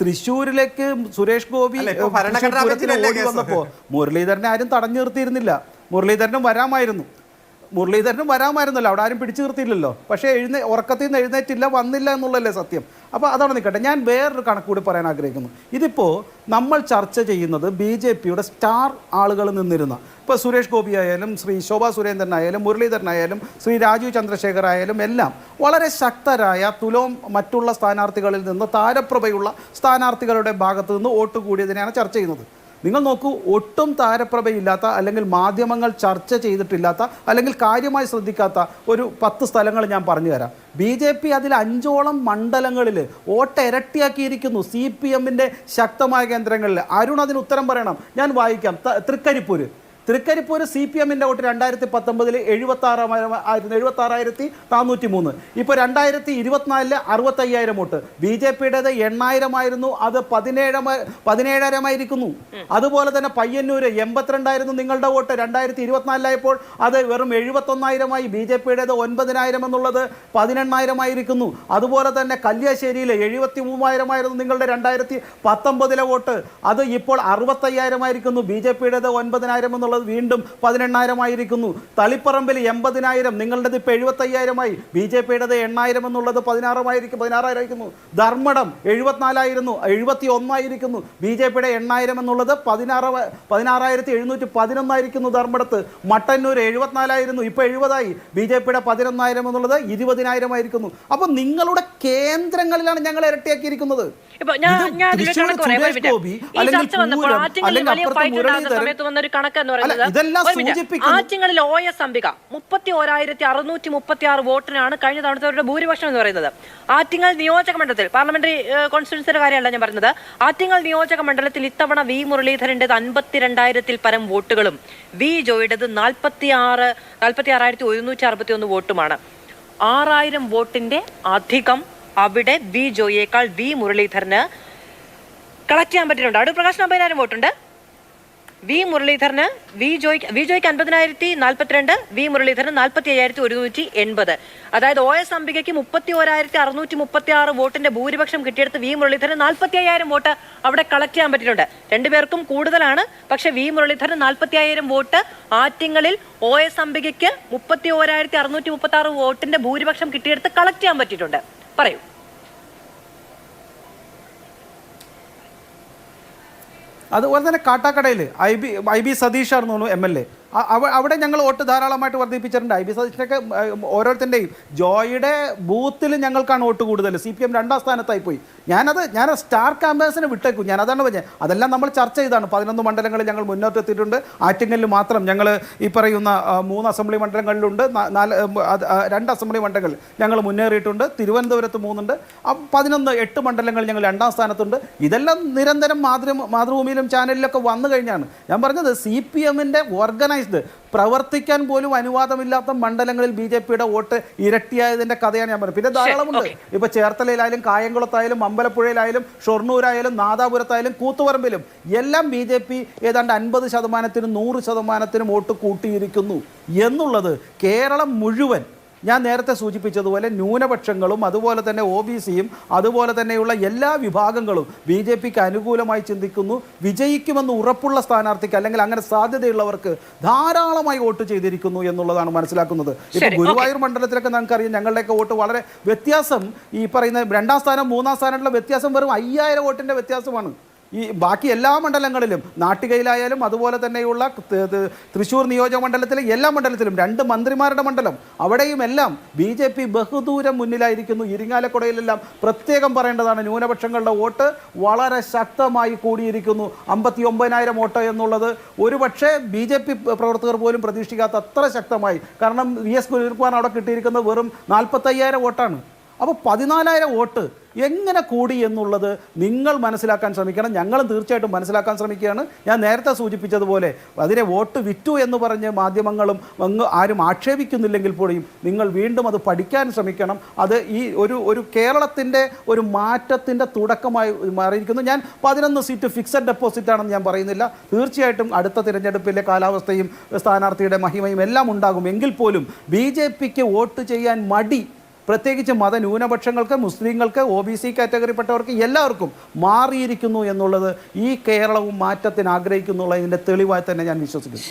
തൃശ്ശൂരിലേക്ക് സുരേഷ് ഗോപി വന്നപ്പോ മുരളീധരനെ ആരും തടഞ്ഞു നിർത്തിയിരുന്നില്ല. മുരളീധരനും വരാമായിരുന്നു. മുരളീധരനും വരാമായിരുന്നല്ലോ. അവിടെ ആരും പിടിച്ചു നിർത്തിയില്ലല്ലോ. പക്ഷേ എഴുന്ന ഉറക്കത്തിൽ നിന്ന് എഴുന്നേറ്റില്ല വന്നില്ല എന്നുള്ളതല്ലേ സത്യം. അപ്പോൾ അതാണ് നിൽക്കട്ടെ. ഞാൻ വേറൊരു കണക്കൂടി പറയാൻ ആഗ്രഹിക്കുന്നു. ഇതിപ്പോൾ നമ്മൾ ചർച്ച ചെയ്യുന്നത് ബി ജെ പിയുടെ സ്റ്റാർ ആളുകൾ നിന്നിരുന്ന ഇപ്പോൾ സുരേഷ് ഗോപി ആയാലും ശ്രീ ശോഭാ സുരേന്ദ്രൻ ആയാലും മുരളീധരൻ ആയാലും ശ്രീ രാജീവ് ചന്ദ്രശേഖർ ആയാലും എല്ലാം വളരെ ശക്തരായ തുലോം മറ്റുള്ള സ്ഥാനാർത്ഥികളിൽ നിന്ന് താരപ്രഭയുള്ള സ്ഥാനാർത്ഥികളുടെ ഭാഗത്ത് നിന്ന് വോട്ട് കൂടിയതിനെയാണ് ചർച്ച ചെയ്യുന്നത്. നിങ്ങൾ നോക്കൂ ഒട്ടും താരപ്രഭയില്ലാത്ത അല്ലെങ്കിൽ മാധ്യമങ്ങൾ ചർച്ച ചെയ്തിട്ടില്ലാത്ത അല്ലെങ്കിൽ കാര്യമായി ശ്രദ്ധിക്കാത്ത ഒരു പത്ത് സ്ഥലങ്ങൾ ഞാൻ പറഞ്ഞു തരാം. ബി ജെ പി അതിൽ അഞ്ചോളം മണ്ഡലങ്ങളിൽ വോട്ട് ഇരട്ടിയാക്കിയിരിക്കുന്നു സി പി എമ്മിന്റെ ശക്തമായ കേന്ദ്രങ്ങളിൽ. അരുൺ അതിന് ഉത്തരം പറയണം. ഞാൻ വായിക്കാം. തൃക്കരിപ്പൂര്. തൃക്കരിപ്പൂർ സി പി എമ്മിന്റെ വോട്ട് രണ്ടായിരത്തി പത്തൊമ്പതിൽ എഴുപത്തി ആയിരുന്നു എഴുപത്തി ആറായിരത്തി നാനൂറ്റി മൂന്ന് ഇപ്പോൾ രണ്ടായിരത്തി ഇരുപത്തിനാലിൽ അറുപത്തയ്യായിരം വോട്ട്. ബി ജെ പിയുടേത് എണ്ണായിരമായിരുന്നു. അത് പതിനേഴ പതിനേഴായിരമായിരിക്കുന്നു. അതുപോലെ തന്നെ പയ്യന്നൂര് എൺപത്തിരണ്ടായിരുന്നു നിങ്ങളുടെ വോട്ട്. രണ്ടായിരത്തി ഇരുപത്തിനാലിലായപ്പോൾ അത് വെറും എഴുപത്തൊന്നായിരമായി. ബി ജെ പിയുടേത് ഒൻപതിനായിരം എന്നുള്ളത് പതിനെണ്ണായിരമായിരിക്കുന്നു. അതുപോലെ തന്നെ കല്യാശ്ശേരിയിൽ എഴുപത്തി മൂവായിരമായിരുന്നു നിങ്ങളുടെ രണ്ടായിരത്തി പത്തൊമ്പതിലെ വോട്ട്. അത് ഇപ്പോൾ അറുപത്തയ്യായിരമായിരിക്കുന്നു. ബി ജെ പിയുടേത് ഒൻപതിനായിരം എന്നുള്ളത് വീണ്ടും പതിനെണ്ണായിരമായിരിക്കുന്നു. തളിപ്പറമ്പിൽ എൺപതിനായിരം നിങ്ങളുടേത് ഇപ്പോൾ എഴുപത്തയ്യായിരമായി. ബി ജെ പിയുടേത് എണ്ണായിരം എന്നുള്ളത് പതിനാറുമായിരിക്കും പതിനാറായിരമായിരിക്കുന്നു ധർമ്മടം എഴുപത്തിനാലായിരുന്നു എഴുപത്തി ഒന്നായിരിക്കുന്നു ബി ജെ പിയുടെ എണ്ണായിരം എന്നുള്ളത് പതിനാറ് പതിനാറായിരത്തി എഴുന്നൂറ്റി പതിനൊന്നായിരിക്കുന്നു ധർമ്മടത്ത്. മട്ടന്നൂർ എഴുപത്തിനാലായിരുന്നു ഇപ്പോൾ എഴുപതായി. ബി ജെ പിയുടെ പതിനൊന്നായിരം എന്നുള്ളത് ഇരുപതിനായിരമായിരിക്കുന്നു. അപ്പം നിങ്ങളുടെ കേന്ദ്രങ്ങളിലാണ് ഞങ്ങൾ ഇരട്ടിയാക്കിയിരിക്കുന്നത്. അല്ലെങ്കിൽ അപ്പുറത്ത് മുരളീധരൻ. പറയുന്നത്. ആറ്റിങ്ങളിൽ ഒ എസ് അംബിക മുപ്പത്തി ഓരായിരത്തി അറുന്നൂറ്റി മുപ്പത്തി ആറ് വോട്ടിനാണ് കഴിഞ്ഞ തവണത്തെ ഭൂരിപക്ഷം എന്ന് പറയുന്നത്. ആറ്റിങ്ങൽ നിയോജക മണ്ഡലത്തിൽ പാർലമെന്ററി കോൺസ്റ്റിറ്റ്യൻസിയുടെ കാര്യമല്ല ഞാൻ പറഞ്ഞത്. ആറ്റിങ്ങൽ നിയോജക മണ്ഡലത്തിൽ ഇത്തവണ വി മുരളീധരന്റെത് അൻപത്തിരണ്ടായിരത്തിൽ പരം വോട്ടുകളും വി ജോയുടേത് നാൽപ്പത്തി ആറ് നാൽപ്പത്തി ആറായിരത്തി ഒരുന്നൂറ്റി അറുപത്തി ഒന്ന് വോട്ടുമാണ്. ആറായിരം വോട്ടിന്റെ അധികം അവിടെ വി ജോയേക്കാൾ വി മുരളീധരന് കളക്ട് ചെയ്യാൻ പറ്റിയിട്ടുണ്ട്. അവിടെ പ്രകാശ് അമ്പതിനായിരം വോട്ടുണ്ട്. വി മുരളീധരന് വി ജോയ്ക്ക് വി ജോയ്ക്ക് അൻപതിനായിരത്തി നാൽപ്പത്തിരണ്ട് വി മുരളീധരന് നാൽപ്പത്തി അയ്യായിരത്തി ഒരുന്നൂറ്റി എൺപത്. അതായത് ഒ എസ് അംബികയ്ക്ക് മുപ്പത്തി ഓരായിരത്തി അറുന്നൂറ്റി മുപ്പത്തി ആറ് വോട്ടിന്റെ ഭൂരിപക്ഷം കിട്ടിയെടുത്ത് വി മുരളീധരൻ നാൽപ്പത്തി അയ്യായിരം വോട്ട് അവിടെ കളക്ട് ചെയ്യാൻ പറ്റിയിട്ടുണ്ട്. രണ്ടുപേർക്കും കൂടുതലാണ്. പക്ഷെ വി മുരളീധരൻ നാൽപ്പത്തി അയ്യായിരം വോട്ട് ആറ്റിങ്ങളിൽ ഒ എസ് അംബികയ്ക്ക് മുപ്പത്തി ഓരായിരത്തി അറുന്നൂറ്റി മുപ്പത്തി ആറ് വോട്ടിന്റെ ഭൂരിപക്ഷം കിട്ടിയെടുത്ത് കളക്ട് ചെയ്യാൻ പറ്റിയിട്ടുണ്ട്. പറയൂ. അതുപോലെ തന്നെ കാട്ടാക്കടയിൽ ഐ ബി ഐ ബി സതീഷായിരുന്നു തോന്നുന്നു എം എൽ എ അവിടെ ഞങ്ങൾ വോട്ട് ധാരാളമായിട്ട് വർദ്ധിപ്പിച്ചിട്ടുണ്ട്. ഐ ബി സതീഷിനൊക്കെ ഓരോരുത്തരുടെയും. ജോയിയുടെ ബൂത്തിൽ ഞങ്ങൾക്കാണ് വോട്ട് കൂടുതൽ. സി പി എം രണ്ടാം സ്ഥാനത്തായി പോയി ഞാനത് ഞാൻ സ്റ്റാർ ക്യാമ്പേഴ്സിന് വിട്ടേക്കും. ഞാൻ അതാണ് പറഞ്ഞത് അതെല്ലാം നമ്മൾ ചർച്ച ചെയ്താണ്. പതിനൊന്ന് മണ്ഡലങ്ങളിൽ ഞങ്ങൾ മുന്നോട്ടെത്തിയിട്ടുണ്ട്. ആറ്റിങ്ങലിൽ മാത്രം ഞങ്ങൾ ഈ പറയുന്ന മൂന്ന് അസംബ്ലി മണ്ഡലങ്ങളിലുണ്ട്. നാല് രണ്ട് അസംബ്ലി മണ്ഡലങ്ങളിൽ ഞങ്ങൾ മുന്നേറിയിട്ടുണ്ട്. തിരുവനന്തപുരത്ത് മൂന്നുണ്ട്. പതിനൊന്ന് എട്ട് മണ്ഡലങ്ങളിൽ ഞങ്ങൾ രണ്ടാം സ്ഥാനത്തുണ്ട്. ഇതെല്ലാം നിരന്തരം മാതൃ മാതൃഭൂമിയിലും ചാനലിലൊക്കെ വന്നു കഴിഞ്ഞാണ്. ഞാൻ പറഞ്ഞത് സി പി എമ്മിന്റെ ഓർഗനൈസ്ഡ് പ്രവർത്തിക്കാൻ പോലും അനുവാദമില്ലാത്ത മണ്ഡലങ്ങളിൽ ബി ജെ പിയുടെ വോട്ട് ഇരട്ടിയായതിന്റെ കഥയാണ് ഞാൻ പറഞ്ഞത്. പിന്നെ ധാരാളമുണ്ട്. ഇപ്പൊ ചേർത്തലയിലായാലും കായംകുളത്തായാലും അമ്പലപ്പുഴയിലായാലും ഷൊർണൂരായാലും നാദാപുരത്തായാലും കൂത്തുപറമ്പിലും എല്ലാം ബി ജെ പി ഏതാണ്ട് അൻപത് ശതമാനത്തിനും നൂറ് ശതമാനത്തിനും വോട്ട് കൂട്ടിയിരിക്കുന്നു. എന്നുള്ളത് കേരളം മുഴുവൻ ഞാൻ നേരത്തെ സൂചിപ്പിച്ചതുപോലെ ന്യൂനപക്ഷങ്ങളും അതുപോലെ തന്നെ ഒ ബി സിയും അതുപോലെ തന്നെയുള്ള എല്ലാ വിഭാഗങ്ങളും ബി ജെ പിക്ക് അനുകൂലമായി ചിന്തിക്കുന്നു. വിജയിക്കുമെന്ന് ഉറപ്പുള്ള സ്ഥാനാർത്ഥിക്ക് അല്ലെങ്കിൽ അങ്ങനെ സാധ്യതയുള്ളവർക്ക് ധാരാളമായി വോട്ട് ചെയ്തിരിക്കുന്നു എന്നുള്ളതാണ് മനസ്സിലാക്കുന്നത്. ഇപ്പം ഗുരുവായൂർ മണ്ഡലത്തിലൊക്കെ നമുക്കറിയാം ഞങ്ങളുടെയൊക്കെ വോട്ട് വളരെ വ്യത്യാസം ഈ പറയുന്ന രണ്ടാം സ്ഥാനം മൂന്നാം സ്ഥാനമുള്ള വ്യത്യാസം വെറും അയ്യായിരം വോട്ടിന്റെ വ്യത്യാസമാണ്. ഈ ബാക്കി എല്ലാ മണ്ഡലങ്ങളിലും നാട്ടികയിലായാലും അതുപോലെ തന്നെയുള്ള തൃശ്ശൂർ നിയോജക മണ്ഡലത്തിലെ എല്ലാ മണ്ഡലത്തിലും രണ്ട് മന്ത്രിമാരുടെ മണ്ഡലം അവിടെയും എല്ലാം ബി ജെ പി ബഹുദൂരം മുന്നിലായിരിക്കുന്നു. ഇരിങ്ങാലക്കുടയിലെല്ലാം പ്രത്യേകം പറയേണ്ടതാണ് ന്യൂനപക്ഷങ്ങളുടെ വോട്ട് വളരെ ശക്തമായി കൂടിയിരിക്കുന്നു. അമ്പത്തി ഒമ്പതിനായിരം വോട്ട് എന്നുള്ളത് ഒരുപക്ഷെ ബി ജെ പി പ്രവർത്തകർ പോലും പ്രതീക്ഷിക്കാത്ത അത്ര ശക്തമായി. കാരണം വി എസ് കുര്യർപ്പാൻ അവിടെ കിട്ടിയിരിക്കുന്നത് വെറും നാൽപ്പത്തയ്യായിരം വോട്ടാണ്. അപ്പോൾ പതിനാലായിരം വോട്ട് എങ്ങനെ കൂടി എന്നുള്ളത് നിങ്ങൾ മനസ്സിലാക്കാൻ ശ്രമിക്കണം. ഞങ്ങളും തീർച്ചയായിട്ടും മനസ്സിലാക്കാൻ ശ്രമിക്കുകയാണ്. ഞാൻ നേരത്തെ സൂചിപ്പിച്ചതുപോലെ അതിനെ വോട്ട് വിറ്റു എന്ന് പറഞ്ഞ് മാധ്യമങ്ങളും ആരും ആക്ഷേപിക്കുന്നില്ലെങ്കിൽ പോലും നിങ്ങൾ വീണ്ടും അത് പഠിക്കാൻ ശ്രമിക്കണം. അത് ഈ ഒരു ഒരു കേരളത്തിന്റെ ഒരു മാറ്റത്തിന്റെ തുടക്കമായി മാറിയിരിക്കുന്നു. ഞാൻ പതിനൊന്ന് സീറ്റ് ഫിക്സഡ് ഡെപ്പോസിറ്റ് ആണെന്ന് ഞാൻ പറയുന്നില്ല. തീർച്ചയായിട്ടും അടുത്ത തിരഞ്ഞെടുപ്പിലെ കാലാവസ്ഥയും സ്ഥാനാർത്ഥിയുടെ മഹിമയും എല്ലാം ഉണ്ടാകും. എങ്കിൽ പോലും ബി വോട്ട് ചെയ്യാൻ മടി പ്രത്യേകിച്ച് മതന്യൂനപക്ഷങ്ങൾക്ക് മുസ്ലിങ്ങൾക്ക് ഒ ബി സി കാറ്റഗറിപ്പെട്ടവർക്ക് എല്ലാവർക്കും മാറിയിരിക്കുന്നു എന്നുള്ളത് ഈ കേരളവും മാറ്റത്തിന് ആഗ്രഹിക്കുന്നുള്ളതിന്റെ തെളിവായി തന്നെ ഞാൻ വിശ്വസിക്കുന്നു.